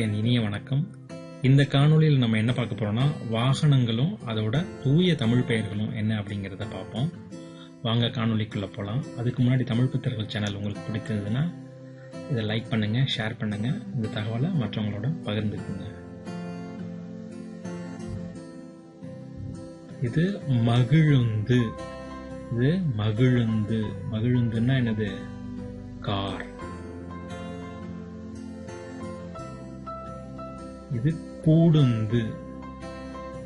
இனிய வணக்கம். இந்த காணொலியில் நம்ம என்ன பார்க்க போறோம்னா வாகனங்களும் அதோட தூய தமிழ் பெயர்களும் என்ன அப்படிங்கிறத பார்ப்போம். வாங்க காணொலிக்குள்ள போகலாம் அதுக்கு முன்னாடி தமிழ் புத்தர்கள் சேனல் உங்களுக்கு பிடிச்சிருந்ததுன்னா இதை லைக் பண்ணுங்க ஷேர் பண்ணுங்க. இந்த தகவலை மற்றவங்களோட பகிர்ந்துக்குங்க. இது மகிழுந்து. இது மகிழுந்து. மகிழுந்துன்னா என்னது? கார். இது கூடுந்து.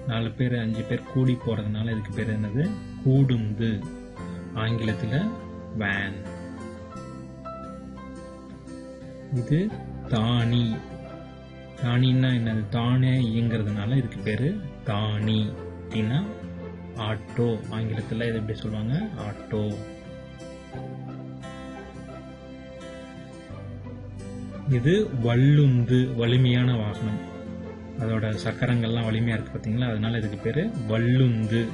நாலு பேர் அஞ்சு பேர் கூடி போறதுனால இதுக்கு பேர் என்னது? கூடுந்து. ஆங்கிலத்துல வேன் இது தானி. தானின்னா என்னது? தானே இயங்குறதுனால இதுக்கு பேரு தானி. அப்படின்னா ஆட்டோ. ஆங்கிலத்துல இது எப்படி சொல்லுவாங்க? ஆட்டோ. இது வல்லுந்து வலிமையான வாகனம். அதோட சக்கரங்கள்லாம் வலிமையாக இருக்குது பார்த்தீங்களா அதனால இதுக்கு பேர் வள்ளுந்து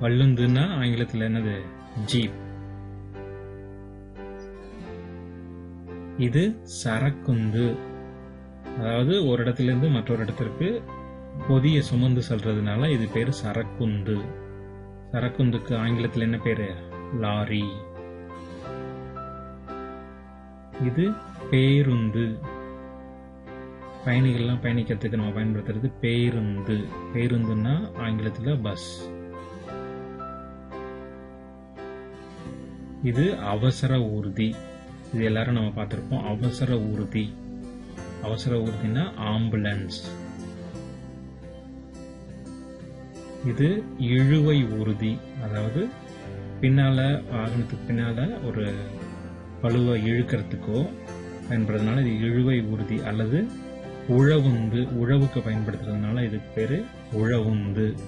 வல்லுந்துன்னா ஆங்கிலத்தில் என்னது? ஜீப். இது சரக்குந்து. அதாவது ஒரு இடத்துல இருந்து மற்றொரு இடத்திற்கு பொதிய சுமந்து செல்றதுனால இது பேர் சரக்குந்து. சரக்குந்துக்கு ஆங்கிலத்தில் என்ன பேர்? லாரி. இது பேருந்து. பயணிகள்லாம் பயணிக்கிறதுக்கு நம்ம பயன்படுத்துறது பேருந்து. பேருந்துன்னா ஆங்கிலத்தில் பஸ் இது அவசர ஊர்தி. இது எல்லாரும் நம்ம பார்த்துருப்போம். அவசர ஊர்தி. அவசர ஊர்தினா ஆம்புலன்ஸ் இது இழுவை ஊர்தி. அதாவது பின்னால வாகனத்துக்கு பின்னால ஒரு பழுவை இழுக்கிறதுக்கோ பயன்படுறதுனால இது இழுவை ஊர்தி. அல்லது உழவுந்து உழவுக்கு பயன்படுத்துறதுனால இதுக்கு பேரு உழவுந்து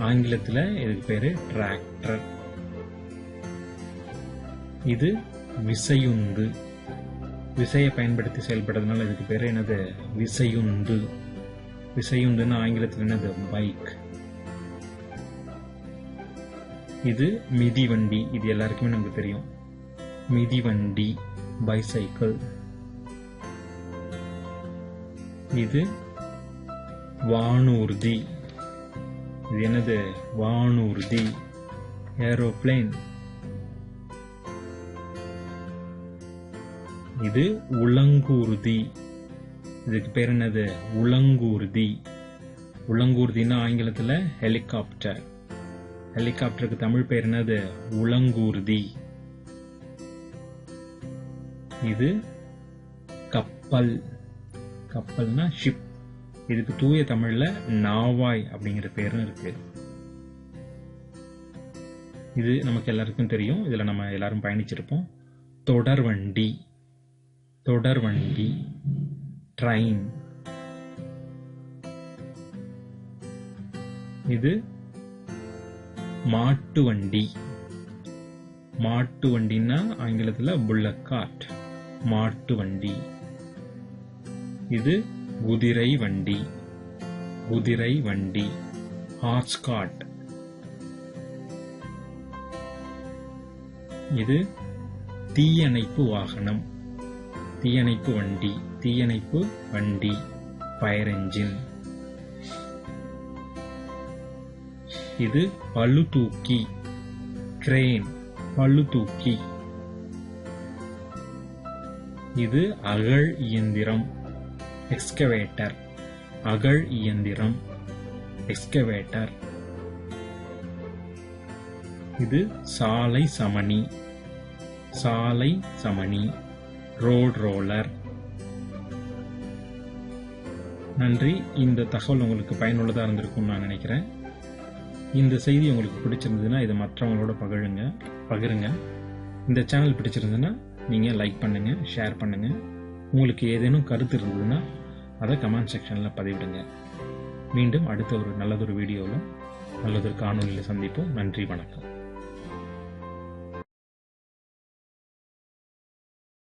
ஆங்கிலத்துல இதுக்கு பேரு டிராக்டர் இது விசையுந்து விசையை பயன்படுத்தி செயல்படுறதுனால இதுக்கு பேரு என்னது? விசையுந்து விசையுந்துன்னு ஆங்கிலத்தில் என்னது? பைக் இது மிதிவண்டி. இது எல்லாருக்குமே நமக்கு தெரியும். மிதிவண்டி பைசைக்கிள் இது வானூர்தி. இது என்னது? வானூர்தி. ஏரோப்ளேன். இது உலங்கூர்தி. இதுக்கு பேர் என்னது? உலங்கூர்தி. உலங்கூர்தின்னா ஆங்கிலத்தில் ஹெலிகாப்டர் ஹெலிகாப்டருக்கு தமிழ் பேர் என்னது? உலங்கூர்தி. இது கப்பல். கப்பல்னா ஷிப் இதுக்கு தூய தமிழ்ல நாவாய் அப்படிங்கிற பேரும் இருக்கு. இது நமக்கு எல்லாருக்கும் தெரியும். இதில் நம்ம எல்லாரும் பயணிச்சிருப்போம். தொடர்வண்டி தொடர்வண்டி ட்ரெயின் இது மாட்டு வண்டி. மாட்டு வண்டின்னா ஆங்கிலத்தில் புல்லட் கார்ட் மாட்டு வண்டி. இது குதிரை வண்டி. குதிரை வண்டி. ஹார்ஸ்காட் இது தீயணைப்பு வாகனம். தீயணைப்பு வண்டி. தீயணைப்பு வண்டி. ஃபயர் என்ஜின் இது பழுதூக்கி கிரேன் பழுதூக்கி இது அகழ் இயந்திரம். எக்ஸ்கவேட்டர் அகழ் இயந்திரம். எக்ஸ்கவேட்டர் இது சாலை சமணி. சாலை சமணி. ரோட் ரோலர் நன்றி. இந்த தகவல் உங்களுக்கு பயனுள்ளதாக இருந்திருக்கும்னு நான் நினைக்கிறேன். இந்த செய்தி உங்களுக்கு பிடிச்சிருந்ததுன்னா இதை மற்றவங்களோட பகிருங்க பகிருங்க. இந்த சேனல் பிடிச்சிருந்ததுன்னா நீங்கள் லைக் பண்ணுங்கள் ஷேர் பண்ணுங்கள் உங்களுக்கு ஏதேனும் கருத்து இருந்ததுன்னா அதை கமெண்ட் செக்ஷனில் பதிவிடுங்க. மீண்டும் அடுத்த ஒரு நல்லதொரு வீடியோவில் நல்லதொரு காணொலியில் சந்திப்போம். நன்றி வணக்கம்.